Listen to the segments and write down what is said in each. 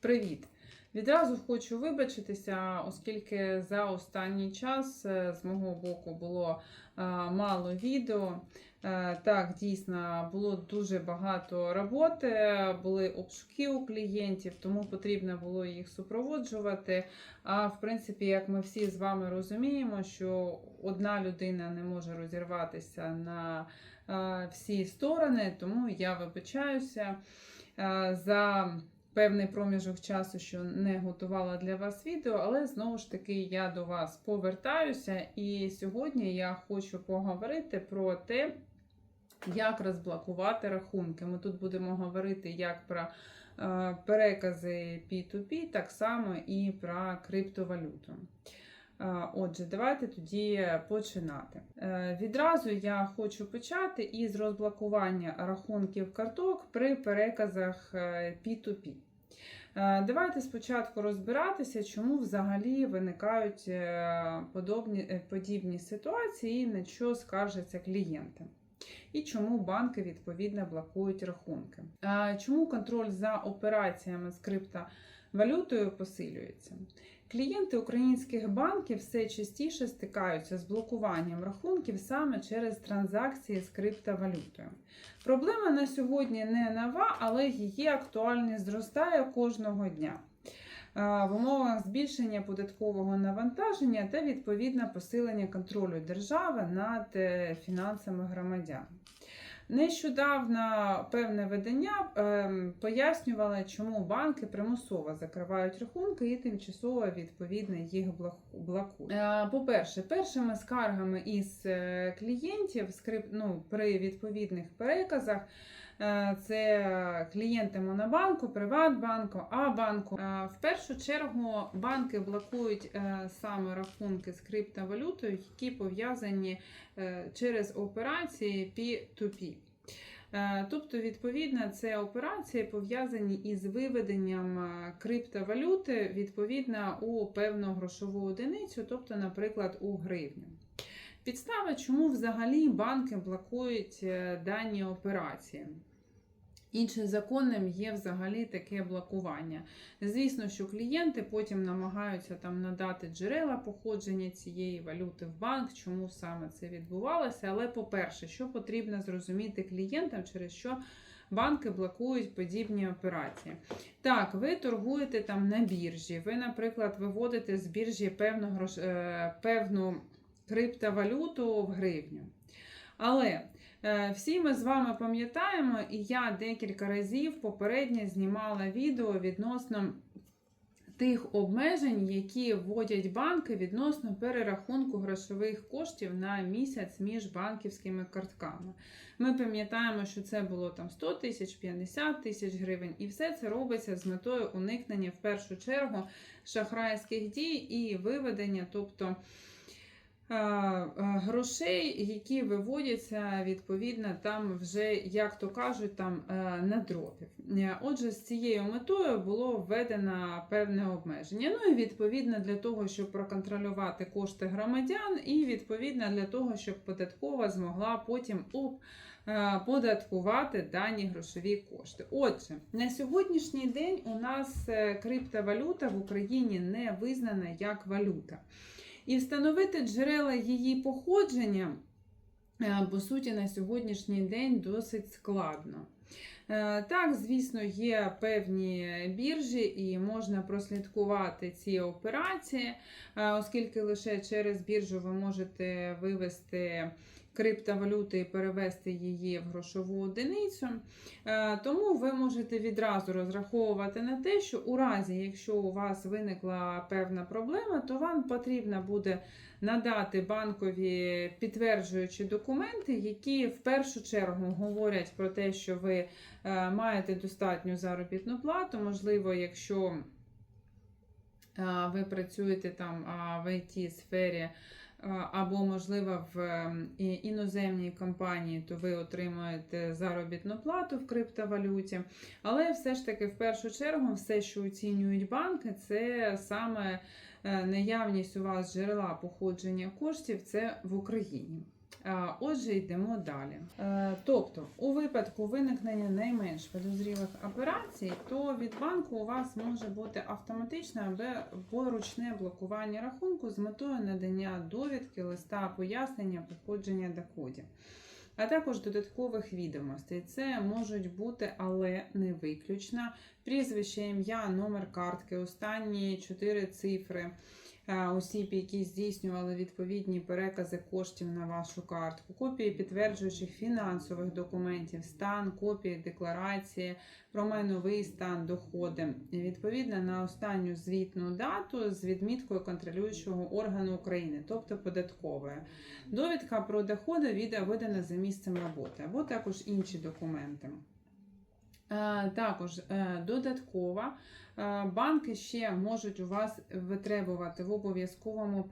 Привіт! Відразу хочу вибачитися, оскільки за останній час е, з мого боку було е, мало відео. Е, Так, дійсно, було дуже багато роботи, були обшуки у клієнтів, тому потрібно було їх супроводжувати. А в принципі, як ми всі з вами розуміємо, що одна людина не може розірватися на всі сторони, тому я вибачаюся за певний проміжок часу, що не готувала для вас відео, але знову ж таки я до вас повертаюся. І сьогодні я хочу поговорити про те, як розблокувати рахунки. Ми тут будемо говорити як про е, перекази P2P, так само і про криптовалюту. Е, Отже, давайте тоді починати. Е, Відразу я хочу почати із розблокування рахунків карток при переказах е, P2P. Е, Давайте спочатку розбиратися, чому взагалі виникають подобні, подібні ситуації і на що скаржаться клієнти. І чому банки відповідно блокують рахунки. Чому контроль за операціями з криптовалютою посилюється? Клієнти українських банків все частіше стикаються з блокуванням рахунків саме через транзакції з криптовалютою. Проблема на сьогодні не нова, але її актуальність зростає кожного дня. Е, В умовах збільшення податкового навантаження та відповідно посилення контролю держави над е, фінансами громадян. Нещодавно певне видання ем, пояснювало, чому банки примусово закривають рахунки і тимчасово відповідно їх блоку- блокують. Е, По-перше, першими скаргами із е, клієнтів ну, при відповідних переказах. Е, Це клієнти Монобанку, Приватбанку, А-банку. Е, В першу чергу банки блокують е, саме рахунки з криптовалютою, які пов'язані через операції P2P. Е, Тобто, відповідно, це операції пов'язані із виведенням криптовалюти відповідно у певну грошову одиницю, тобто, наприклад, у гривню. Підстава, чому взагалі банки блокують дані операції? Іншим законним є взагалі таке блокування. Звісно, що клієнти потім намагаються там надати джерела походження цієї валюти в банк, чому саме це відбувалося. Але, по-перше, що потрібно зрозуміти клієнтам, через що банки блокують подібні операції. Так, ви торгуєте там на біржі, ви, наприклад, виводите з біржі певну, е, певну криптовалюту в гривню. Але Всі ми з вами пам'ятаємо, і я декілька разів попередньо знімала відео відносно тих обмежень, які вводять банки відносно перерахунку грошових коштів на місяць між банківськими картками. Ми пам'ятаємо, що це було там 100 тисяч, 50 тисяч гривень, і все це робиться з метою уникнення в першу чергу шахрайських дій і виведення, тобто е, е, грошей, які виводяться відповідно там вже, як то кажуть, там е, на дропів. Е, Отже, з цією метою було введено певне обмеження. Ну і відповідно для того, щоб проконтролювати кошти громадян, і відповідно для того, щоб податкова змогла потім оподаткувати дані грошові кошти. Отже, на сьогоднішній день у нас е, криптовалюта в Україні не визнана як валюта. І встановити джерела її походження, е, по суті, на сьогоднішній день досить складно. Е, Так, звісно, є певні біржі, і можна прослідкувати ці операції, е, оскільки лише через біржу ви можете вивести криптовалюту і перевести її в грошову одиницю. Е, Тому ви можете відразу розраховувати на те, що у разі, якщо у вас виникла певна проблема, то вам потрібно буде надати банкові підтверджуючі документи, які в першу чергу говорять про те, що ви е, маєте достатню заробітну плату. Можливо, якщо е, ви працюєте там в it сфері або, можливо, в ем, іноземній компанії, то ви отримуєте заробітну плату в криптовалюті. Але все ж таки, в першу чергу, все, що оцінюють банки, це саме е, наявність у вас джерела походження коштів це в Україні. Отже, йдемо далі. Е, Тобто, у випадку виникнення найменш підозрілих операцій, то від банку у вас може бути автоматичне або ручне блокування рахунку з метою надання довідки, листа пояснення походження доходів. А також додаткових відомостей. Це можуть бути, але не виключно прізвище, ім'я, номер картки, останні чотири цифри е, осіб, які здійснювали відповідні перекази коштів на вашу картку, копії підтверджуючих фінансових документів, стан, копії декларації про майновий стан, доходи, відповідно на останню звітну дату з відміткою контролюючого органу України, тобто податкової. Довідка про доходи від видана за місцем роботи, або також інші документи. Е, Також е, додатково е, банки ще можуть у вас витребувати в обов'язковому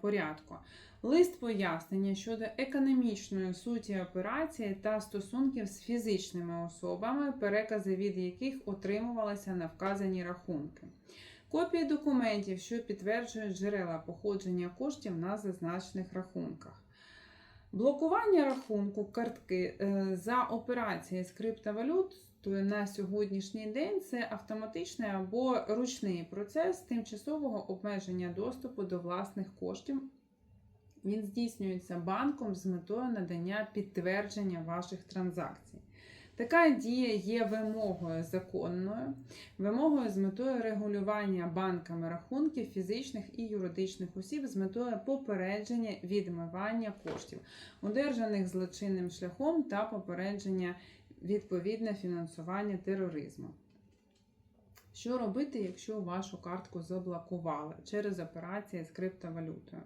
порядку лист пояснення щодо економічної суті операції та стосунків з фізичними особами, перекази від яких отримувалися на вказані рахунки. Копії документів, що підтверджують джерела походження коштів на зазначених рахунках. Блокування рахунку картки за операції з криптовалют то на сьогоднішній день це автоматичний або ручний процес тимчасового обмеження доступу до власних коштів. Він здійснюється банком з метою надання підтвердження ваших транзакцій. Така дія є вимогою законною, вимогою з метою регулювання банками рахунків фізичних і юридичних осіб з метою попередження відмивання коштів, одержаних злочинним шляхом та попередження відповідне фінансування тероризму. Що робити, якщо вашу картку заблокували через операції з криптовалютою?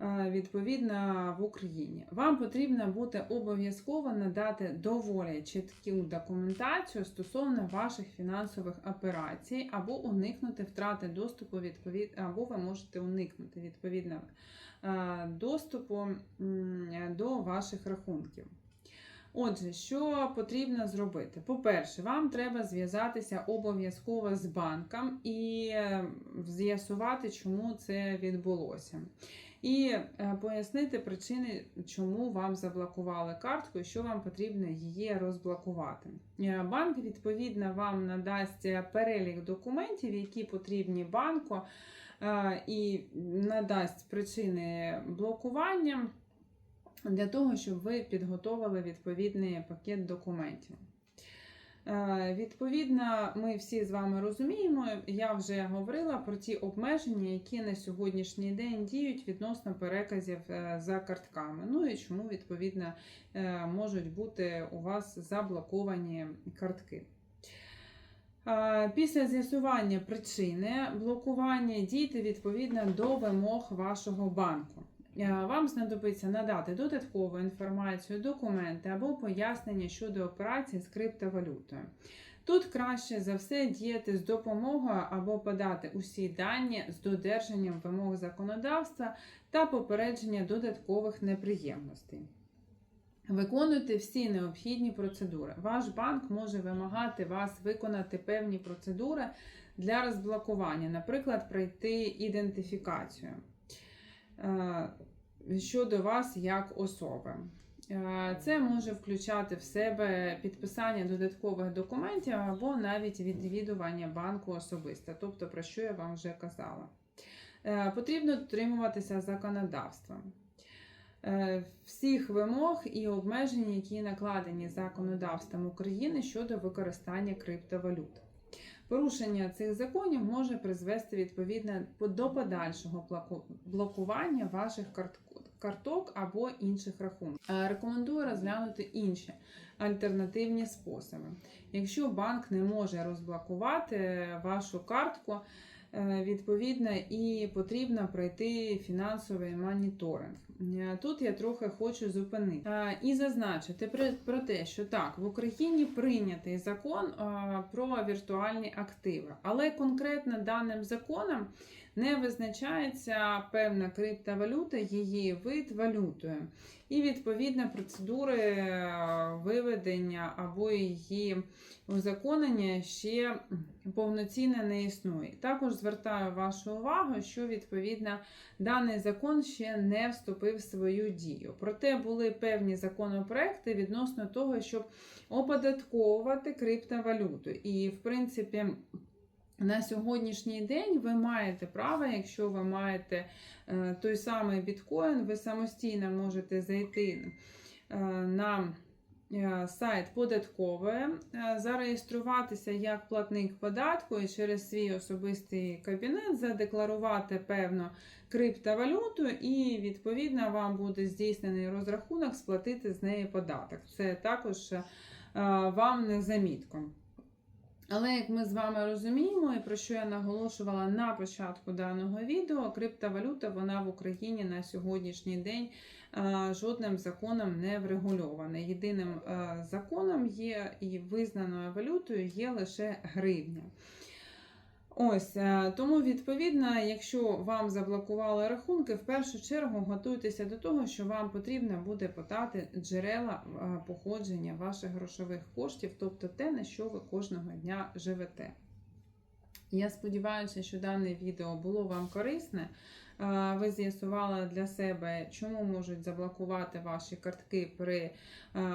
Е, Відповідно в Україні. Вам потрібно буде обов'язково надати доволі чітку документацію стосовно ваших фінансових операцій, або уникнути втрати доступу відповід... або ви можете уникнути відповідно е, доступу до ваших рахунків. Отже, що потрібно зробити? По-перше, вам треба зв'язатися обов'язково з банком і е, з'ясувати, чому це відбулося. І е, пояснити причини, чому вам заблокували картку і що вам потрібно її розблокувати. Е, Банк, відповідно, вам надасть перелік документів, які потрібні банку, е, і надасть причини блокування для того, щоб ви підготовили відповідний пакет документів. Е, Відповідно, ми всі з вами розуміємо, я вже говорила про ті обмеження, які на сьогоднішній день діють відносно переказів е, за картками. Ну і чому, відповідно, е, можуть бути у вас заблоковані картки. Після з'ясування причини блокування дійте відповідно до вимог вашого банку. Е, Вам знадобиться надати додаткову інформацію, документи або пояснення щодо операцій з криптовалютою. Тут краще за все діяти з допомогою або подати усі дані з додержанням вимог законодавства та попередження додаткових неприємностей. Виконуйте всі необхідні процедури. Ваш банк може вимагати вас виконати певні процедури для розблокування, наприклад, пройти ідентифікацію щодо вас як особи. Е, Це може включати в себе підписання додаткових документів або навіть відвідування банку особисто, тобто про що я вам вже казала. Е, Потрібно дотримуватися законодавства. Е, Всіх вимог і обмежень, які накладені законодавством України щодо використання криптовалют. Порушення цих законів може призвести відповідно до подальшого блокування ваших карт- карток або інших рахунків. Е, Рекомендую розглянути інші альтернативні способи. Якщо банк не може розблокувати вашу картку, відповідно і потрібно пройти фінансовий моніторинг. Е, Тут я трохи хочу зупинити Е, і зазначити про- те, що так, в Україні прийнятий закон е, про віртуальні активи, але конкретно даним законом не визначається певна криптовалюта, її вид валютою. і відповідно процедури е, виведення або її узаконення ще повноцінно не існує. Також звертаю вашу увагу, що відповідно даний закон ще не вступив в свою дію. Проте були певні законопроекти відносно того, щоб оподатковувати криптовалюту. І, в принципі, на сьогоднішній день ви маєте право, якщо ви маєте е, той самий біткоін, ви самостійно можете зайти е, на е, сайт податкової, е, зареєструватися як платник податку і через свій особистий кабінет задекларувати певну криптовалюту, і відповідно вам буде здійснений розрахунок сплатити з неї податок. Це також вам не замітком. Але як ми з вами розуміємо, і про що я наголошувала на початку даного відео, криптовалюта вона в Україні на сьогоднішній день жодним законом не врегульована. Єдиним законом є і визнаною валютою є лише гривня. Ось е, тому, відповідно, якщо вам заблокували рахунки, в першу чергу готуйтеся до того, що вам потрібно буде подати джерела е, походження ваших грошових коштів, тобто те, на що ви кожного дня живете. Я сподіваюся, що дане відео було вам корисне. Е, Ви з'ясували для себе, чому можуть заблокувати ваші картки при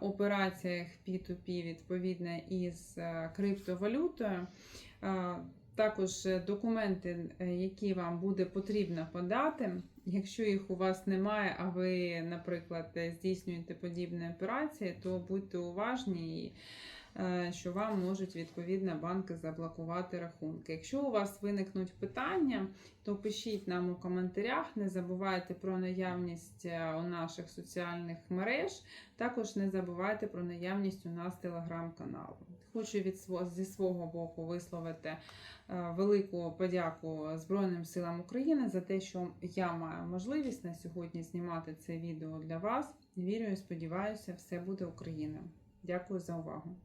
операціях P2P відповідно із криптовалютою. Також е, документи, е, які вам буде потрібно подати. Якщо їх у вас немає, а ви, наприклад, е, здійснюєте подібні операції, то будьте уважні, що вам можуть відповідно банки заблокувати рахунки. Якщо у вас виникнуть питання, то пишіть нам у коментарях. Не забувайте про наявність у наших соціальних мереж. Також не забувайте про наявність у нас телеграм-каналу. Хочу від зі свого боку висловити е, велику подяку Збройним силам України за те, що я маю можливість на сьогодні знімати це відео для вас. Вірю і сподіваюся, все буде Україна. Дякую за увагу.